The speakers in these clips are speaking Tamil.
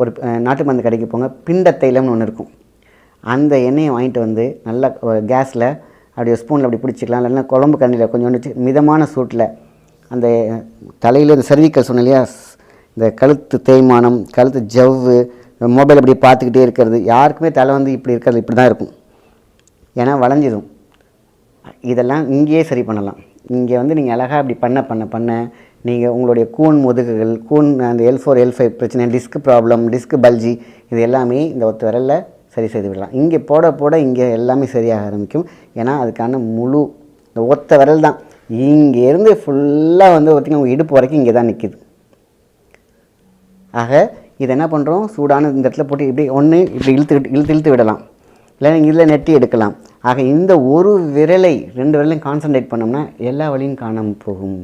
ஒரு நாட்டு மருந்து கடைக்கு போங்க. பிண்ட தைலம்னு ஒன்று இருக்கும். அந்த எண்ணெயை வாங்கிட்டு வந்து நல்லா கேஸில் அப்படியே ஸ்பூனில் அப்படி பிடிச்சிக்கலாம். இல்லைன்னா குழம்பு கண்ணியில் கொஞ்சோண்டு வச்சு மிதமான சூட்டில் அந்த தலையில் இந்த சர்விக்கல் சொன்ன இல்லையா? இந்த கழுத்து தேய்மானம் கழுத்து ஜவ்வு மொபைல் அப்படி பார்த்துக்கிட்டே இருக்கிறது. யாருக்குமே தலை வந்து இப்படி இருக்கிறது இப்படி தான் இருக்கும். ஏன்னா வளைஞ்சிடும் இதெல்லாம் இங்கேயே சரி பண்ணலாம். இங்கே வந்து நீங்கள் அழகாக அப்படி பண்ண பண்ண பண்ண நீங்கள் உங்களுடைய கூன் முதுகுகள் கூன் அந்த எல் ஃபோர் எல் ஃபைவ் பிரச்சனை டிஸ்க் ப்ராப்ளம் டிஸ்க் பல்ஜி இது எல்லாமே இந்த ஒத்த விரலில் சரி செய்து விடலாம். இங்கே போட போட இங்கே எல்லாமே சரியாக ஆரம்பிக்கும். ஏன்னா அதுக்கான முழு இந்த ஒத்த விரல் தான். இங்கேருந்து ஃபுல்லாக வந்து பார்த்திங்கன்னா உங்கள் இடுப்பு வரைக்கும் இங்கே தான் நிற்கிது ஆக இதை என்ன பண்ணுறோம் சூடான இந்த இடத்துல போட்டு இப்படி ஒன்று இப்படி இழுத்து இழுத்து இழுத்து விடலாம். இல்லை இதில் நெட்டி எடுக்கலாம். ஆக இந்த ஒரு விரலை ரெண்டு விரலையும் கான்சன்ட்ரேட் பண்ணோம்னா எல்லா வழியும் காணாமல் போகும்.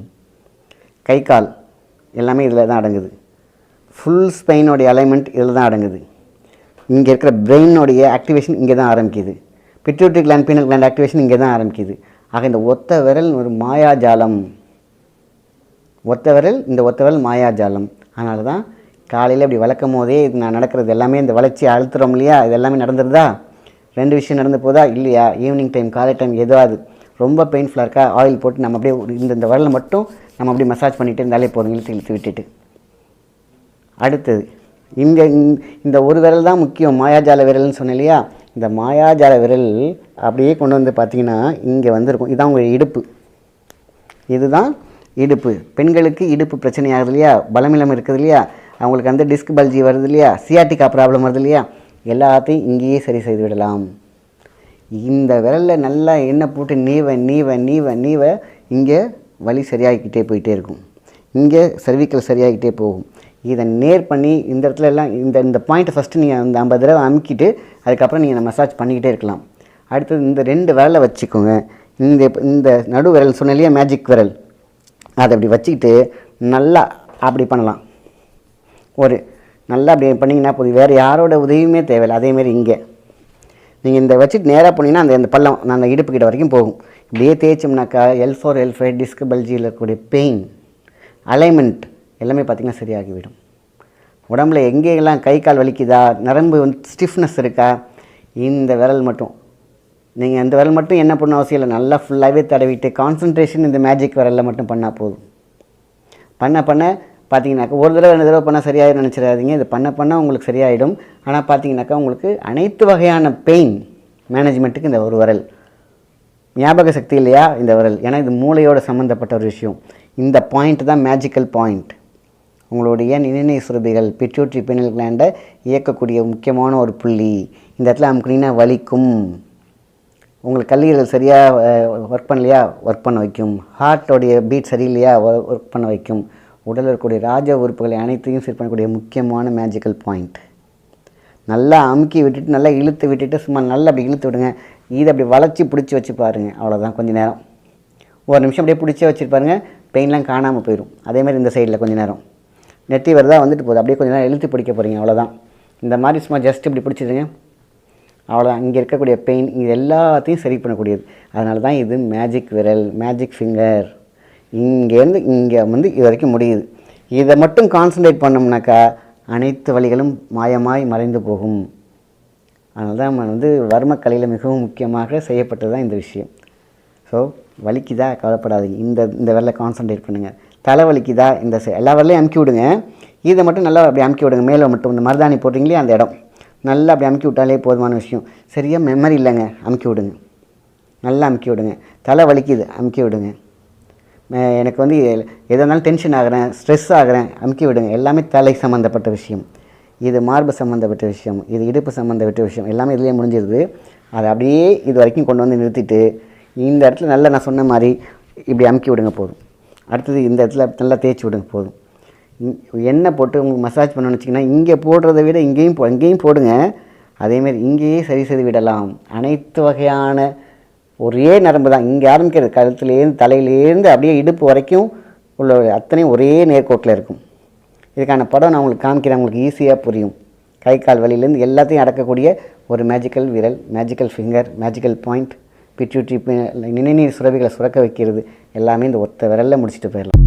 கை கால் எல்லாமே இதில் தான் அடங்குது. ஃபுல் ஸ்பெயினோடைய அலைன்மெண்ட் இதில் தான் அடங்குது. இங்கே இருக்கிற பிரெயினோடைய ஆக்டிவேஷன் இங்கே தான் ஆரம்பிக்குது. Pituitary gland pineal gland activation இங்கே தான் ஆரம்பிக்குது. ஆக இந்த ஒத்த விரல் ஒரு மாயாஜாலம். ஒத்த விரல் இந்த ஒத்த விரல் மாயாஜாலம். அதனால தான் காலையில் இப்படி வளர்க்கும் போதே இது நான் நடக்கிறது எல்லாமே இந்த வளர்ச்சி அழுத்துறோம் இல்லையா? இது எல்லாமே நடந்துருதா? ரெண்டு விஷயம் நடந்து போதா? இல்லையா? ஈவினிங் டைம் காலை டைம் எதுவாது? ரொம்ப பெயின்ஃபுல்லாக இருக்கா? ஆயில் போட்டு நம்ம அப்படியே இந்த இந்த விரலை மட்டும் நம்ம அப்படியே மசாஜ் பண்ணிட்டு இருந்தாலே போதும் இழுத்து இழுத்து விட்டுட்டு. அடுத்தது இங்கே இந்த ஒரு விரல் தான் முக்கியம் மாயாஜால விரல்னு சொன்னேன் இல்லையா? இந்த மாயாஜால விரல் அப்படியே கொண்டு வந்து பார்த்தீங்கன்னா இங்கே வந்திருக்கும். இதுதான் உங்கள் இடுப்பு. இதுதான் இடுப்பு. பெண்களுக்கு இடுப்பு பிரச்சனை ஆகுது இல்லையா? பலமிலம் இருக்குது இல்லையா? அவங்களுக்கு அந்த டிஸ்க் பல்ஜி வருது இல்லையா? சியாட்டிக்கா ப்ராப்ளம் வருது இல்லையா? எல்லாத்தையும் இங்கேயே சரி செய்து விடலாம். இந்த விரலில் நல்லா எண்ணெய் போட்டு நீவ நீவ நீவ நீவ இங்கே வலி சரியாகிக்கிட்டே போயிட்டே இருக்கும். இங்கே சர்விக்கல் சரியாகிக்கிட்டே போகும். இதை நேர் பண்ணி இந்த இடத்துல எல்லாம் இந்த இந்த பாயிண்ட்டை ஃபஸ்ட்டு நீங்கள் அந்த ஐம்பது தடவை அமுக்கிட்டு அதுக்கப்புறம் நீங்கள் மசாஜ் பண்ணிக்கிட்டே இருக்கலாம். அடுத்தது இந்த ரெண்டு விரலை வச்சுக்கோங்க. இந்த இந்த நடு விரல் சொன்ன மேஜிக் விரல். அதை அப்படி வச்சுக்கிட்டு நல்லா அப்படி பண்ணலாம். ஒரு நல்லா அப்படி பண்ணிங்கன்னா போதும். வேறு யாரோட உதவியுமே தேவையில்லை. அதேமாரி இங்கே. நீங்கள் இந்த வச்சுட்டு நேராக போனீங்கன்னா அந்த அந்த பள்ளம் நான் அந்த இடுப்பு கிட்ட வரைக்கும் போகும். இப்படியே தேய்ச்சோம்னாக்கா L four L five disc பல்ஜியில் இருக்கக்கூடிய பெயின் அலைன்மெண்ட் எல்லாமே பார்த்திங்கன்னா சரியாகிவிடும். உடம்புல எங்கேயெல்லாம் கை கால் வலிக்குதா நரம்பு வந்து ஸ்டிஃப்னஸ் இருக்கா இந்த விரல் மட்டும். நீங்கள் அந்த விரல் மட்டும் என்ன பண்ண அவசியம் இல்லை நல்லா ஃபுல்லாகவே தடவிட்டு கான்சன்ட்ரேஷன் இந்த மேஜிக் விரலில் மட்டும் பண்ணால் போதும். பண்ண பண்ண பார்த்தீங்கன்னாக்கா ஒரு தடவை ரெண்டு தடவை பண்ணால் சரியாயிடும் நினச்சிடாதீங்க. இது பண்ண பண்ண உங்களுக்கு சரியாயிடும். ஆனால் பார்த்தீங்கன்னாக்கா உங்களுக்கு அனைத்து வகையான பெயின் மேனேஜ்மெண்ட்டுக்கு இந்த ஒரு விரல். ஞாபக சக்தி இல்லையா? இந்த விரல். ஏன்னா இது மூளையோட சம்மந்தப்பட்ட ஒரு விஷயம். இந்த பாயிண்ட் தான் மேஜிக்கல் பாயிண்ட் உங்களுடைய நினைனை சுரபிகள் பிட்யூட்ரி பினல் கிளாண்டை இயக்கக்கூடிய முக்கியமான ஒரு புள்ளி. இந்த இடத்துல அமுக்குனீங்கன்னா வலிக்கும். உங்களுக்கு கல்லீரல் சரியாக ஒர்க் பண்ணலையா? ஒர்க் பண்ண வைக்கும். ஹார்ட்டோடைய பீட் சரியில்லையா? ஒர்க் பண்ண வைக்கும். உடலில் இருக்கக்கூடிய ராஜ உறுப்புகளை அனைத்தையும் சரி பண்ணக்கூடிய முக்கியமான மேஜிக்கல் பாயிண்ட் நல்லா அமுக்கி விட்டுட்டு நல்லா இழுத்து விட்டுட்டு சும்மா நல்லா அப்படி இழுத்து விடுங்க. இதை அப்படி வளைச்சி பிடிச்சி வச்சு பாருங்கள் அவ்வளோதான் கொஞ்ச நேரம். ஒரு நிமிஷம் அப்படியே பிடிச்சே வச்சுருப்பாருங்க பெயின்லாம் காணாமல் போயிடும் அதேமாதிரி இந்த சைடில் கொஞ்ச நேரம். நெத்தி வருதா வந்துட்டு போகுது. அப்படியே கொஞ்ச நேரம் இழுத்து பிடிக்க போகிறீங்க அவ்வளோதான் இந்த மாதிரி சும்மா ஜஸ்ட் இப்படி பிடிச்சிடுங்க. அவ்வளோதான் இங்கே இருக்கக்கூடிய பெயின் இது எல்லாத்தையும் சரி பண்ணக்கூடியது. அதனால தான் இது மேஜிக் விரல் மேஜிக் ஃபிங்கர் இங்கேருந்து இங்கே வந்து இது வரைக்கும் முடியுது. இதை மட்டும் கான்சன்ட்ரேட் பண்ணோம்னாக்கா அனைத்து வழிகளும் மாயமாய் மறைந்து போகும். அதனால தான் நம்ம வந்து வர்மக்கலையில் மிகவும் முக்கியமாக செய்யப்பட்டது தான் இந்த விஷயம். ஸோ வலிக்குதா? கவலைப்படாதீங்க. இந்த இந்த விரலை கான்சன்ட்ரேட் பண்ணுங்கள் தலை வலிக்குதா? இந்த எல்லா வரலையும் அமுக்கி விடுங்க. இதை மட்டும் நல்லா அப்படி அமுக்கி விடுங்க. மேலே மட்டும் இந்த மருதாணி போட்டிங்களே அந்த இடம். நல்லா அப்படி அமுக்கி விட்டாலே போதுமான விஷயம். சரியாக மெமரி இல்லைங்க. அமுக்கி விடுங்க. நல்லா அமுக்கி விடுங்க. தலை வலிக்குது. அமுக்கி விடுங்க. எனக்கு வந்து எதாக இருந்தாலும் டென்ஷன் ஆகிறேன் ஸ்ட்ரெஸ் ஆகிறேன் அமுக்கி விடுங்க. எல்லாமே தலை சம்மந்தப்பட்ட விஷயம். இது மார்பு சம்மந்தப்பட்ட விஷயம் இது இடுப்பு சம்மந்தப்பட்ட விஷயம் எல்லாமே இதுலேயே முடிஞ்சிருது. அதை அப்படியே இது வரைக்கும் கொண்டு வந்து நிறுத்திட்டு இந்த இடத்துல நல்லா நான் சொன்ன மாதிரி இப்படி அமுக்கி விடுங்க போதும். அடுத்தது இந்த இடத்துல நல்லா தேய்ச்சி விடுங்க போதும். எண்ணெய் போட்டு உங்களுக்கு மசாஜ் பண்ணணும்னு வச்சிங்கன்னா இங்கே போடுறத விட இங்கேயும் போ இங்கேயும் போடுங்க. அதேமாரி இங்கேயே சரி செய்து விடலாம். அனைத்து வகையான ஒரே நரம்பு தான். இங்கே ஆரம்பிக்கிறது கழுத்துலேருந்து தலையிலேருந்து அப்படியே இடுப்பு வரைக்கும் உள்ள அத்தனையும் ஒரே நேர்கோட்டில் இருக்கும். இதுக்கான படம் நான் உங்களுக்கு காமிக்கிறேன். உங்களுக்கு ஈஸியாக புரியும். கை கால் வழியிலேருந்து எல்லாத்தையும் அடக்கக்கூடிய ஒரு மேஜிக்கல் விரல் magical finger magical point pituitary நினைநீர் சுரவிகளை சுரக்க வைக்கிறது. எல்லாமே இந்த ஒத்த விரலில் முடிச்சுட்டு போயிடலாம்.